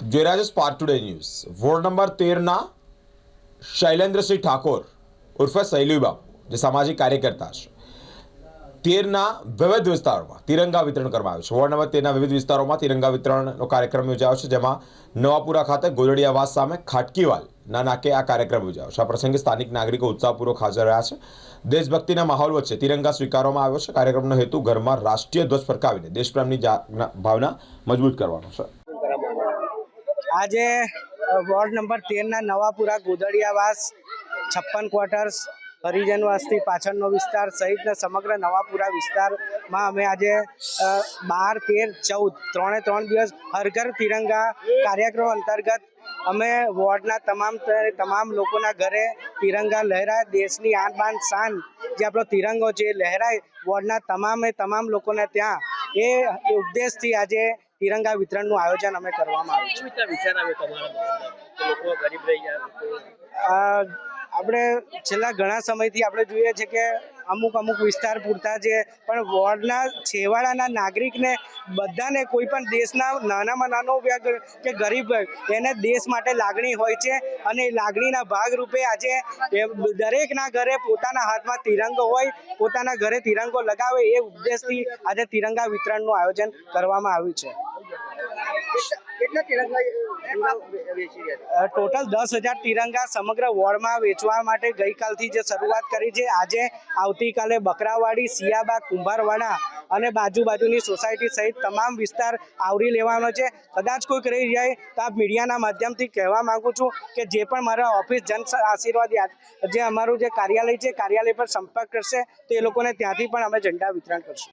જોઈ રહ્યા Spark Today News ward number તેરના Shailendrasinh Thakor ઉર્ફે સૈલુઈ બાપુ, જે સામાજિક કાર્યકર્તા છે. તેરના વિવિધ વિસ્તારોમાં તિરંગા વિતરણ કરવામાં આવ્યું છે. વોર્ડ નંબર તેરના વિવિધ વિસ્તારોમાં તિરંગા વિતરણનો કાર્યક્રમ યોજાયો છે, જેમાં નવાપુરા ખાતે ગોદડિયાવાસ સામે ખાટકીવાલ ના નાકે આ કાર્યક્રમ યોજાયો છે. આ પ્રસંગે સ્થાનિક નાગરિકો ઉત્સાહપૂર્વક હાજર રહ્યા છે. દેશભક્તિના માહોલ વચ્ચે તિરંગા સ્વીકારવામાં આવ્યો છે. કાર્યક્રમનો હેતુ ઘરમાં રાષ્ટ્રીય ધ્વજ ફરકાવીને દેશપ્રેમની ભાવના મજબૂત કરવાનો છે. આજે વોર્ડ નંબર તેરના નવાપુરા ગોદડિયાવાસ, છપ્પન ક્વાર્ટર્સ, હરિજન વસ્તી પાછળનો વિસ્તાર સહિતના સમગ્ર નવાપુરા વિસ્તારમાં અમે આજે બાર, તેર, ચૌદ, ત્રણે ત્રણ દિવસ હર ઘર તિરંગા કાર્યક્રમ અંતર્ગત અમે વોર્ડના તમામ તમામ લોકોના ઘરે તિરંગા લહેરાય, દેશની આન બાન શાન જે આપણો તિરંગો છે લહેરાય. વોર્ડના તમામે તમામ લોકોને ત્યાં એ ઉપદેશથી આજે તિરંગા વિતરણનું આયોજન અમે કરવામાં આવ્યું છે વિચાર આવ્યો તમારા લોકો ગરીબ રહી ગયા આપણે છેલ્લા ઘણા સમયથી આપણે જોઈએ છે કે અમુક અમુક વિસ્તાર પૂરતા છે પણ વોર્ડના છેવાડાના નાગરિકને બધાને કોઈ પણ દેશના નાનામાં નાનો કે ગરીબ એને દેશ માટે લાગણી હોય છે અને લાગણીના ભાગરૂપે આજે દરેકના ઘરે પોતાના હાથમાં તિરંગો હોય, પોતાના ઘરે તિરંગો લગાવે એ ઉદ્દેશથી આજે તિરંગા વિતરણનું આયોજન કરવામાં આવ્યું છે. ટોટલ દસ હજાર તિરંગા સમગ્ર વોર્ડમાં વેચવા માટે ગઈકાલથી જે શરૂઆત કરી છે. આજે આવતીકાલે બકરાવાડી સિયાબા કુંભારવાડા અને બાજુ બાજુની સોસાયટી સહિત તમામ વિસ્તાર આવરી લેવાનો છે. કદાચ કોઈક રહી જાય તો આ મીડિયાના માધ્યમથી કહેવા માગું છું કે જે પણ મારા ઓફિસ જન આશીર્વાદ યાદ જે અમારું જે કાર્યાલય છે કાર્યાલય પર સંપર્ક કરશે તો એ લોકોને ત્યાંથી પણ અમે ઝંડા વિતરણ કરશું.